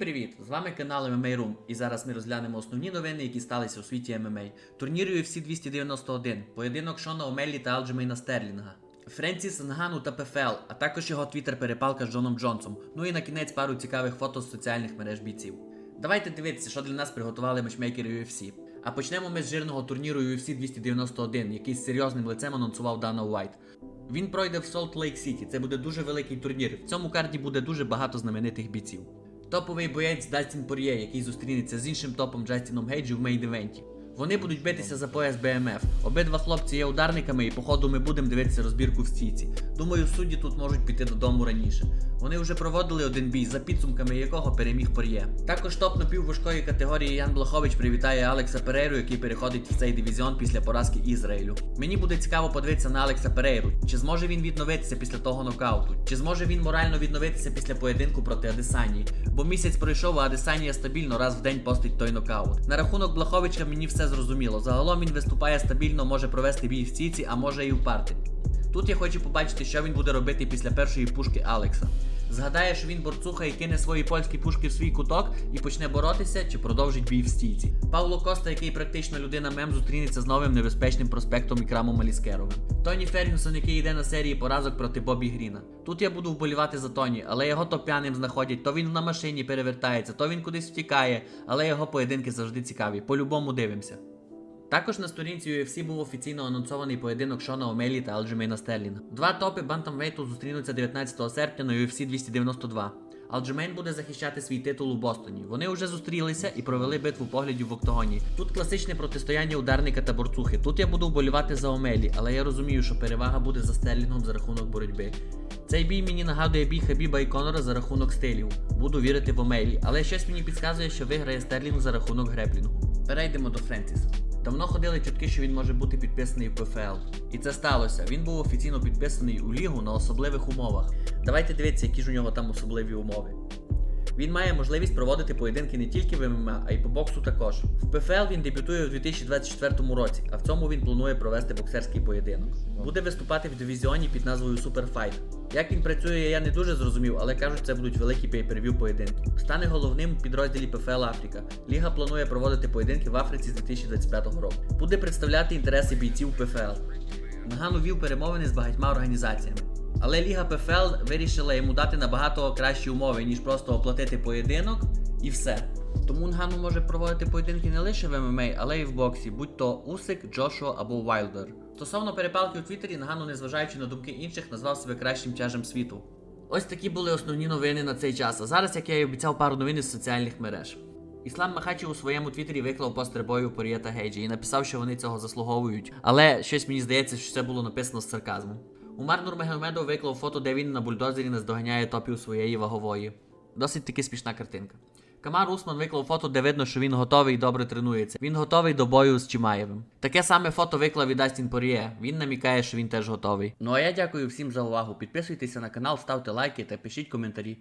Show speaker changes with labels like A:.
A: привіт! З вами канал MMA Room і зараз ми розглянемо основні новини, які сталися у світі MMA. Турнір UFC 291, поєдинок Шона Омеллі та Алджемейна Стерлінга. Френсіс Нгану та ПФЛ, а також його твіттер-перепалка з Джоном Джонсом. Ну і на кінець пару цікавих фото з соціальних мереж бійців. Давайте дивитися, що для нас приготували матчмейкери UFC. А почнемо ми з жирного турніру UFC 291, який з серйозним лицем анонсував Дана Уайт. Він пройде в Солт Лейк Сіті. Це буде дуже великий турнір. В цьому карді буде дуже багато знаменитих бійців. Топовий боєць Дастін Пор'є, який зустрінеться з іншим топом Джастіном Гейджі в мейн-івенті. Вони будуть битися за пояс БМФ. Обидва хлопці є ударниками, і походу ми будемо дивитися розбірку в стійці. Думаю, судді тут можуть піти додому раніше. Вони вже проводили один бій, за підсумками якого переміг Пор'є. Також топ напівважкої категорії Ян Блахович привітає Алекса Перейру, який переходить в цей дивізіон після поразки Ізраїлю. Мені буде цікаво подивитися на Алекса Перейру. Чи зможе він відновитися після того нокауту? Чи зможе він морально відновитися після поєдинку проти Адесанії? Бо місяць пройшов, а Адесанія стабільно раз в день постить той нокаут. На рахунок Блаховича мені все зрозуміло. Загалом він виступає стабільно, може провести бій в стійці, а може і в парти. Тут я хочу побачити, що він буде робити після першої пушки Алекса. Згадає, що він борцуха і кине свої польські пушки в свій куток і почне боротися чи продовжить бій в стійці. Павло Коста, який практично людина мем, зустрінеться з новим небезпечним проспектом Ікрамом Маліскеровим. Тоні Фергюсон, який йде на серії поразок проти Бобі Гріна. Тут я буду вболівати за Тоні, але його то п'яним знаходять, то він на машині перевертається, то він кудись втікає, але його поєдинки завжди цікаві. По-любому дивимося. Також на сторінці UFC був офіційно анонсований поєдинок Шона Омелі та Алджемейна Стерлінга. Два топи бантамвейту зустрінуться 19 серпня на UFC 292. Алджемейн буде захищати свій титул у Бостоні. Вони вже зустрілися і провели битву поглядів в октагоні. Тут класичне протистояння ударника та борцухи. Тут я буду вболівати за Омелі, але я розумію, що перевага буде за Стерлінгом за рахунок боротьби. Цей бій мені нагадує бій Хабіба і Конора за рахунок стилів. Буду вірити в Омелі, але щось мені підказує, що виграє Стерлінг за рахунок греплінгу. Перейдемо до Френсіса. Давно ходили чутки, що він може бути підписаний в ПФЛ. І це сталося. Він був офіційно підписаний у лігу на особливих умовах. Давайте дивитися, які ж у нього там особливі умови. Він має можливість проводити поєдинки не тільки в ММА, а й по боксу також. В ПФЛ він дебютує у 2024 році, а в цьому він планує провести боксерський поєдинок. Буде виступати в дивізіоні під назвою Superfight. Як він працює, я не дуже зрозумів, але кажуть, це будуть великі пейперв'ю поєдинки. Стане головним у підрозділі ПФЛ Африка. Ліга планує проводити поєдинки в Африці з 2025 року. Буде представляти інтереси бійців ПФЛ. Наган вів перемовини з багатьма організаціями. Але Ліга ПФЛ вирішила йому дати набагато кращі умови, ніж просто оплатити поєдинок і все. Тому Нгану може проводити поєдинки не лише в ММА, але й в боксі, будь то Усик, Джошуа або Вайлдер. Стосовно перепалки у Твіттері, Нгану, незважаючи на думки інших, назвав себе кращим тяжем світу. Ось такі були основні новини на цей час. А зараз, як я і обіцяв, пару новин із соціальних мереж. Іслам Махачів у своєму твіттері виклав постер бою Гейджі і написав, що вони цього заслуговують. Але щось мені здається, що це було написано з сарказмом. Умар Нурмагомедов виклав фото, де він на бульдозері наздоганяє топів своєї вагової. Досить таки смішна картинка. Камар Усман виклав фото, де видно, що він готовий і добре тренується. Він готовий до бою з Чимаєвим. Таке саме фото виклав і Дастін Пор'є. Він намікає, що він теж готовий. Ну а я дякую всім за увагу. Підписуйтеся на канал, ставте лайки та пишіть коментарі.